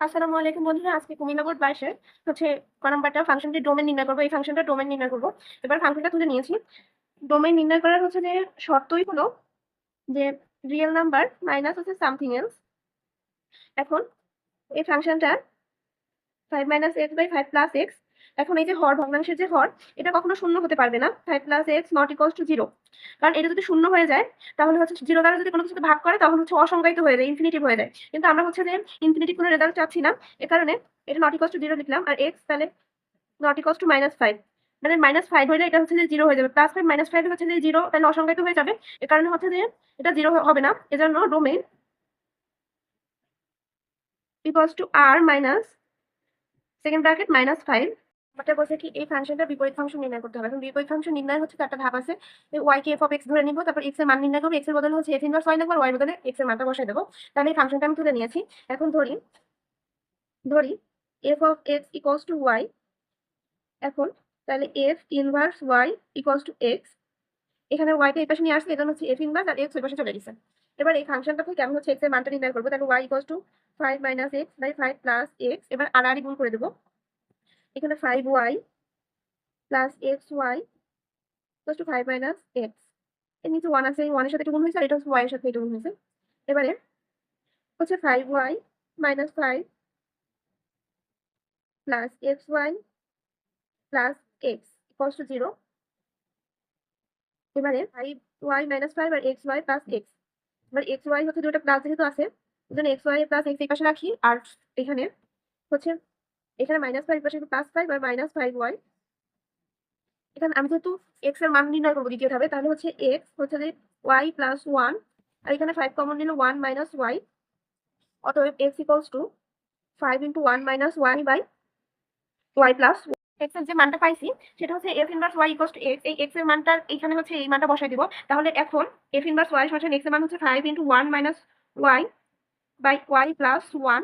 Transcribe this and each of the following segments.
আসসালামু আলাইকুম বন্ধুরা, আজকে কুমিল্লা বোর্ড বাইশে হচ্ছে ক নাম্বারটা ফাংশনটি ডোমেন নির্ণয় করব। এই ফাংশনটা ডোমেন নির্ণয় করব। এবার ফাংশনটা তুলে নিয়েছি। ডোমেন নির্ণয় করার হচ্ছে যে শর্তই হলো যে রিয়েল নাম্বার মাইনাস হচ্ছে সামথিং এলস এখন এই ফাংশনটা five minus x by five plus x এখন এই যে হর, ভগ্নাংশের যে হর, এটা কখনো শূন্য হতে পারবে না five plus x not equals to zero কারণ এটা যদি শূন্য হয়ে যায়, তাহলে হচ্ছে জিরো দ্বারা যদি কোনো কিছুকে ভাগ করে, তখন হচ্ছে অসংজ্ঞায়িত হয়ে যায় ইনফিনিটিভ হয়ে যায়। কিন্তু আমরা হচ্ছে যে ইনফিনিটিভ কোনো রেজাল্ট চাচ্ছি না, এ কারণে এটা নট ইকলস টু জিরো লিখলাম, আর এক্স তাহলে not equals to minus five মানে মাইনাস ফাইভ হলে এটা হচ্ছে যে জিরো হয়ে যাবে প্লাস ফাইভ মাইনাস ফাইভ হচ্ছে যে জিরো তাহলে অসংজ্ঞায়িত হয়ে যাবে, এ কারণে হচ্ছে যে এটা জিরো হবে না। এজন্য domain equals to R minus second bracket minus five ওটা বলছে কি, এই ফাংশনটা বিপরীত ফাংশন নির্ণয় করতে হবে। এখন বিপরীত ফাংশন নির্ণয় হচ্ছে চারটা ধাপ আছে। ওয়াই কে এফ অফ এক্স ধরে নিব, তারপর এক্সের মান নির্ণয় করব। এক্সের বদলে হচ্ছে এফ ইনভার্স ওয়াই লিখব ওয়াই বদলে এক্সের মানটা বসাই দেবো। তাহলে এই ফাংশনটা আমি তুলে নিয়েছি। এখন ধরি ধরি f of x equals to y এখন তাহলে f inverse y equals to x এখানে ওয়াইটা এই পাশে নিয়ে আসছে এজন্য হচ্ছে এফ ইনভার্স আর এক্স ওই পাশে চলে গেছে। এবার এই ফাংশনটা থেকে আমি হচ্ছে এক্সের মানটা নির্ণয় করব, তাহলে y equals to five minus x by five plus x এবার আর আড়াআড়ি গুণ করে দেবো। এখানে five y plus x y plus two five minus এক্সের নিচে ওয়ান আছে, এই ওয়ানের সাথে গুণ হয়েছে, আর এটা হচ্ছে ওয়াই এর সাথে একটু গুণ হয়েছে। এবারে হচ্ছে five y minus five plus x y plus x equals to zero এবারে ফাইভ ওয়াই মাইনাস ফাইভ আর এক্স ওয়াই প্লাস এক্স এবার এক্স ওয়াই হচ্ছে দুটো প্লাস যেহেতু আছে, এজন্য এক্স ওয়াই প্লাস এক্স এই পাশে রাখি। আর এখানে হচ্ছে, এখানে মাইনাস ফাইভ পাশে প্লাস ফাইভ আর মাইনাস ফাইভ ওয়াই এখানে আমি যেহেতু এক্সের মান নির্ণয় করব দ্বিতীয় ধাপে, তাহলে হচ্ছে এক্স হচ্ছে যে ওয়াই প্লাস ওয়ান আর এখানে ফাইভ কমন নিল ওয়ান মাইনাস ওয়াই অতএব x equals to five into one minus y by y plus এক্সের যে মানটা পাইছি, সেটা হচ্ছে এফ ইনভার্স ওয়াই এক্স এই এক্সের মানটা এখানে হচ্ছে এই মানটা বসাই দিব। তাহলে এখন এফ ইনভার্স ওয়াই সমান এক্সের মান হচ্ছে five into one minus y by y plus one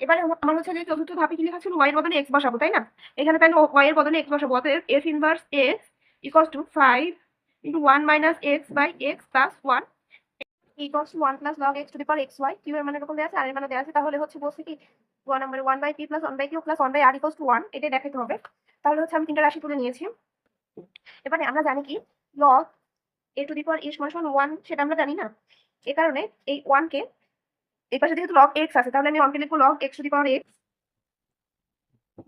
এবারে আমার- হচ্ছে যে চতুর্থ ধাপে কি লেখা ছিল? ওয়াই এর বদলে এক্স বসাবো, তাই না? এখানে তাহলে ওয়াই এর বদলে এক্স বসাবো, অতএব f inverse x equals to five into one minus x by x plus one equals to one plus log x to the power x y q এর মানে এরকম দেওয়া আছে আর এর মানে দেওয়া আছে, তাহলে হচ্ছে বলছে কি one number one by p plus one by q plus one by r equals to one এটাই দেখাতে হবে। তাহলে হচ্ছে আমি তিনটা রাশি তুলে নিয়েছি। এবারে আমরা জানি কি log a to the power এ সমান ওয়ান সেটা আমরা জানি না। এ কারণে এই ওয়ানকে এই পাশে যেহেতু লগ এক্স আছে, তাহলে আমি ওয়ানকে লিখব log x to the power x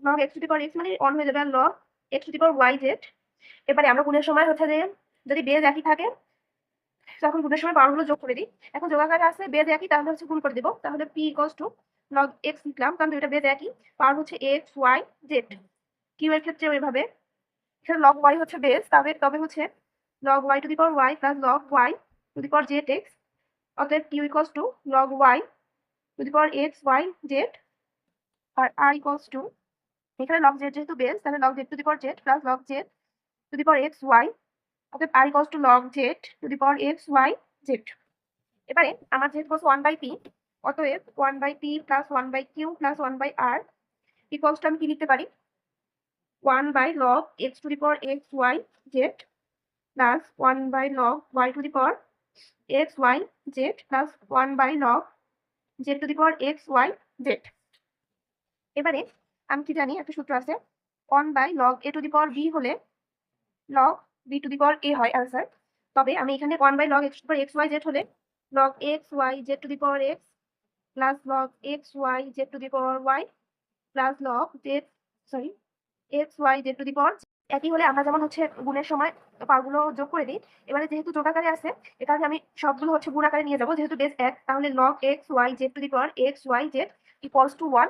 log x to the power x মানে অন হয়ে যাবে আর log x to the power y z এবারে আমরা গুণের সময় হচ্ছে যে, যদি বেজ একই থাকে তখন গুণের সময় পাওয়ারগুলো যোগ করে দিই। এখন যোগাকারে আছে বেজ একই, তাহলে হচ্ছে গুণ করে দেবো। তাহলে p equals to log x লিখলাম, কারণ দুইটা বেজ একই। পাওয়ার হচ্ছে এক্স ওয়াই জেড কিউ এর ক্ষেত্রে ওইভাবে। এখানে লগ ওয়াই হচ্ছে বেজ তবে তবে হচ্ছে log y to the power y plus log y to the power z x অতএব q equals to log y to the power x y z R r equals to এখানে log z যেহেতু base তাহলে log z to the power z plus log z to the power x y অতএব r equals to log z to the power x y z এবারে আমার যেহেতু বলছে one by p অতএব one by p plus one by q plus one by r equals to আমি কি লিখতে পারি? One by log x to the power x y z plus one by log y to the power x y z plus one by log z to the power x y z এবারে আমি কি জানি, একটা সূত্র আছে। One by log a to the power b হলে log b to the power a হয় answer তবে আমি এখানে one by log x to x y z হলে log x y z to the power x plus log x y z to the power y plus log z sorry x y z to the power একই হলে আমরা যেমন হচ্ছে গুণের সময় পাওয়ারগুলো যোগ করে দিই, এবারে যেহেতু যোগাকারে আছে, এ কারণে আমি সবগুলো হচ্ছে গুণ আকারে নিয়ে যাব। যেহেতু বেস এক, তাহলে log x y z to the power x y z equals to one